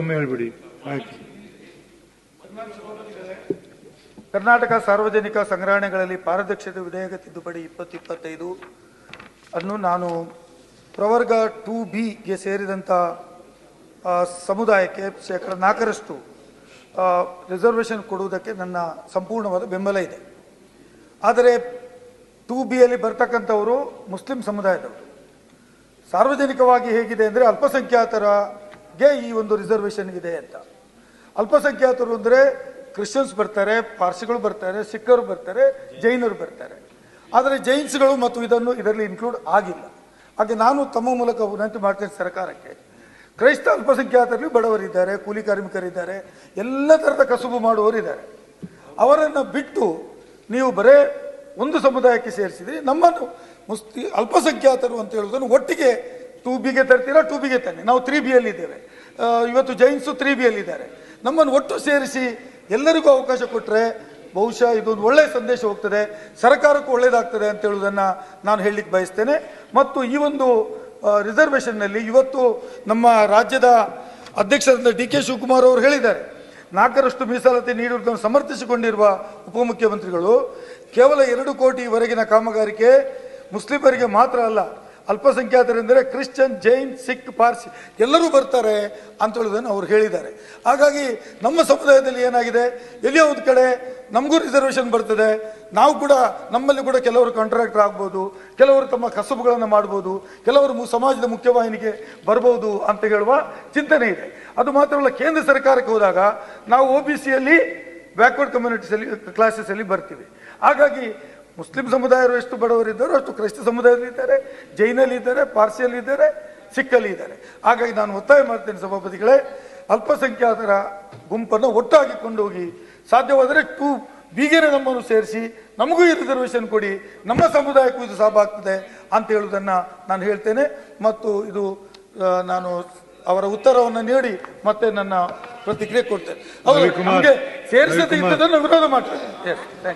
ಒಮ್ಮೆ ಹೇಳ್ಬಿಡಿ ಆಯ್ತು. ಕರ್ನಾಟಕ ಸಾರ್ವಜನಿಕ ಸಂಗ್ರಹಣೆಗಳಲ್ಲಿ ಪಾರದರ್ಶಕ ವಿಧೇಯಕ ತಿದ್ದುಪಡಿ ಇಪ್ಪತ್ತು ಇಪ್ಪತ್ತೈದು ಅನ್ನು ನಾನು ಪ್ರವರ್ಗ ಟು ಬಿಗೆ ಸೇರಿದಂಥ ಸಮುದಾಯಕ್ಕೆ ಶೇಕಡ ನಾಲ್ಕರಷ್ಟು ರಿಸರ್ವೇಷನ್ ಕೊಡುವುದಕ್ಕೆ ನನ್ನ ಸಂಪೂರ್ಣವಾದ ಬೆಂಬಲ ಇದೆ. ಆದರೆ ಟು ಬಿಯಲ್ಲಿ ಬರ್ತಕ್ಕಂಥವರು ಮುಸ್ಲಿಂ ಸಮುದಾಯದವರು. ಸಾರ್ವಜನಿಕವಾಗಿ ಹೇಗಿದೆ ಅಂದರೆ ಅಲ್ಪಸಂಖ್ಯಾತರಿಗೆ ಈ ಒಂದು ರಿಸರ್ವೇಷನ್ ಇದೆ ಅಂತ. ಅಲ್ಪಸಂಖ್ಯಾತರು ಅಂದರೆ ಕ್ರಿಶ್ಚಿಯನ್ಸ್ ಬರ್ತಾರೆ ಪಾರ್ಸಿಗಳು ಬರ್ತಾರೆ ಸಿಖ್ಖರು ಬರ್ತಾರೆ ಜೈನರು ಬರ್ತಾರೆ. ಆದರೆ ಜೈನ್ಸ್ಗಳು ಮತ್ತು ಇದನ್ನು ಇದರಲ್ಲಿ ಇನ್ಕ್ಲೂಡ್ ಆಗಿಲ್ಲ. ಹಾಗೆ ನಾನು ತಮ್ಮ ಮೂಲಕ ವಿನಂತಿ ಮಾಡ್ತೇನೆ ಸರ್ಕಾರಕ್ಕೆ. ಕ್ರೈಸ್ತ ಅಲ್ಪಸಂಖ್ಯಾತರಲ್ಲಿ ಬಡವರಿದ್ದಾರೆ, ಕೂಲಿ ಕಾರ್ಮಿಕರಿದ್ದಾರೆ, ಎಲ್ಲ ಥರದ ಕಸುಬು ಮಾಡುವವರಿದ್ದಾರೆ. ಅವರನ್ನು ಬಿಟ್ಟು ನೀವು ಬರೇ ಒಂದು ಸಮುದಾಯಕ್ಕೆ ಸೇರಿಸಿದ್ರಿ ನಮ್ಮನ್ನು ಮುಸ್ತಿ ಅಲ್ಪಸಂಖ್ಯಾತರು ಅಂತ ಹೇಳೋದನ್ನು ಒಟ್ಟಿಗೆ ಟೂ ಬಿಗೆ ತರ್ತೀರಾ ಟೂ ಬಿಗೆ ತನ್ನಿ. ನಾವು ತ್ರೀ ಬಿಯಲ್ಲಿ ಇದ್ದೇವೆ. ಇವತ್ತು ಜೈನ್ಸು ತ್ರೀ ಬಿಯಲ್ಲಿ ಇದ್ದಾರೆ. ನಮ್ಮನ್ನು ಒಟ್ಟು ಸೇರಿಸಿ ಎಲ್ಲರಿಗೂ ಅವಕಾಶ ಕೊಟ್ಟರೆ ಬಹುಶಃ ಇದೊಂದು ಒಳ್ಳೆಯ ಸಂದೇಶ ಹೋಗ್ತದೆ. ಸರ್ಕಾರಕ್ಕೂ ಒಳ್ಳೆಯದಾಗ್ತದೆ ಅಂತ ಹೇಳುವುದನ್ನು ನಾನು ಹೇಳಲಿಕ್ಕೆ ಬಯಸ್ತೇನೆ. ಮತ್ತು ಈ ಒಂದು ರಿಸರ್ವೇಷನ್ನಲ್ಲಿ ಇವತ್ತು ನಮ್ಮ ರಾಜ್ಯದ ಅಧ್ಯಕ್ಷರಾದ ಡಿ ಕೆ ಶಿವಕುಮಾರ್ ಅವರು ಹೇಳಿದ್ದಾರೆ. ನಾಲ್ಕರಷ್ಟು ಮೀಸಲಾತಿ ನೀಡುವುದನ್ನು ಸಮರ್ಥಿಸಿಕೊಂಡಿರುವ ಉಪಮುಖ್ಯಮಂತ್ರಿಗಳು ಕೇವಲ ಎರಡು ಕೋಟಿವರೆಗಿನ ಕಾಮಗಾರಿಕೆ ಮುಸ್ಲಿಮರಿಗೆ ಮಾತ್ರ ಅಲ್ಲ ಅಲ್ಪಸಂಖ್ಯಾತರೆಂದರೆ ಕ್ರಿಶ್ಚಿಯನ್, ಜೈನ್, ಸಿಖ್, ಪಾರ್ಸಿ ಎಲ್ಲರೂ ಬರ್ತಾರೆ ಅಂತ ಹೇಳೋದನ್ನು ಅವರು ಹೇಳಿದ್ದಾರೆ. ಹಾಗಾಗಿ ನಮ್ಮ ಸಮುದಾಯದಲ್ಲಿ ಏನಾಗಿದೆ? ಎಲ್ಲಿಯೋ ಒಂದು ಕಡೆ ನಮಗೂ ರಿಸರ್ವೇಷನ್ ಬರ್ತದೆ. ನಾವು ಕೂಡ ನಮ್ಮಲ್ಲಿ ಕೂಡ ಕೆಲವರು ಕಾಂಟ್ರಾಕ್ಟರ್ ಆಗ್ಬೋದು, ಕೆಲವರು ತಮ್ಮ ಕಸಬುಗಳನ್ನು ಮಾಡ್ಬೋದು, ಕೆಲವರು ಸಮಾಜದ ಮುಖ್ಯವಾಹಿನಿಗೆ ಬರ್ಬೋದು ಅಂತ ಹೇಳುವ ಚಿಂತನೆ ಇದೆ. ಅದು ಮಾತ್ರವಲ್ಲ, ಕೇಂದ್ರ ಸರ್ಕಾರಕ್ಕೆ ಹೋದಾಗ ನಾವು ಒ ಬಿ ಸಿಯಲ್ಲಿ ಬ್ಯಾಕ್ವರ್ಡ್ ಕಮ್ಯುನಿಟೀಸಲ್ಲಿ ಕ್ಲಾಸಸಲ್ಲಿ ಬರ್ತೀವಿ. ಹಾಗಾಗಿ ಮುಸ್ಲಿಂ ಸಮುದಾಯರು ಎಷ್ಟು ಬಡವರಿದ್ದಾರೋ ಅಷ್ಟು ಕ್ರೈಸ್ತ ಸಮುದಾಯದಲ್ಲಿ ಇದ್ದಾರೆ ಜೈನಲ್ಲಿ ಇದ್ದಾರೆ ಹಾಗಾಗಿ ನಾನು ಒತ್ತಾಯ ಮಾಡ್ತೇನೆ ಸಭಾಪತಿಗಳೇ ಅಲ್ಪಸಂಖ್ಯಾತರ ಗುಂಪನ್ನು ಒಟ್ಟಾಗಿ ಕೊಂಡೋಗಿ ಸಾಧ್ಯವಾದರೆ ಟೂ ಬೀಗೇನೆ ನಮ್ಮನ್ನು ಸೇರಿಸಿ ನಮಗೂ ಈ ರಿಸರ್ವೇಷನ್ ಕೊಡಿ ನಮ್ಮ ಸಮುದಾಯಕ್ಕೂ ಇದು ಸಾಬ್ ಆಗ್ತದೆ ಅಂತ ಹೇಳುವುದನ್ನು ನಾನು ಹೇಳ್ತೇನೆ. ಮತ್ತು ಇದು ನಾನು ಅವರ ಉತ್ತರವನ್ನು ನೀಡಿ ಮತ್ತೆ ನನ್ನ ಪ್ರತಿಕ್ರಿಯೆ ಕೊಡ್ತೇನೆ. ಸೇರಿಸದೆ. ಇದ್ದದನ್ನು ವಿರೋಧ ಮಾಡ್ತೇನೆ